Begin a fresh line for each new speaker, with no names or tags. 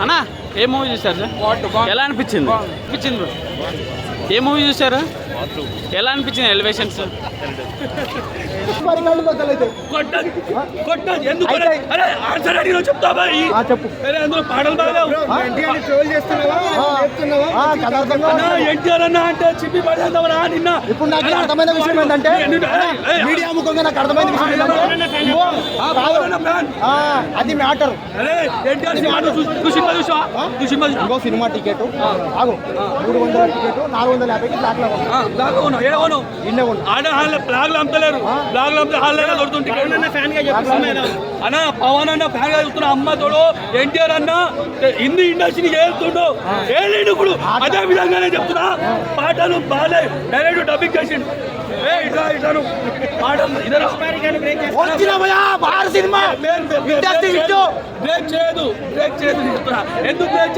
అన్నా ఏ మూవీ చూసారు సార్ ఎలా అనిపించింది? అనిపించింది bro. ఏ మూవీ చూసారు ఎలా అనిపించింది
చెప్తావా ఈ?
చెప్పు.
అరే అందులో పాటలు బాగాలేవు అన్నా ఎన్టీఆర్ అన్న అంటే చెప్పి నిన్న?
ఇప్పుడు నాకు అర్థమైన విషయం ఏంటంటే మీడియా ముఖంగా నాకు అర్థమైన విషయం ఏంటంటే అది మ్యాటర్.
చూసి?
ఇంకో సినిమా టికెట్. ఆగు. మూడు వందల టికెట్ నాలుగు వందల యాభైకి
బ్లాక్లో బ్లాక్ అమ్మలేరు అమ్మితే హాల్ దొరుకుతుంది ఫ్యాన్గా అన్న పవన్ అన్న ఫ్యాన్గా చూస్తున్న అమ్మ తోడు ఎన్టీఆర్ అన్న హిందీ ఇండస్ట్రీని చేస్తుండు ఏలేడు ఇప్పుడు. అదే విధంగానే చెప్తున్నా. పాటలు బాలే డైరెక్ట్ డబ్బింగ్ చేసిండు. ఏ ఇట్లా ఇట్లాను పాటలు ఇదరా.
Bar cinema. హిట్.
బ్రేక్ చేయదు బ్రేక్ చేయదు ఎందుకు బ్రేక్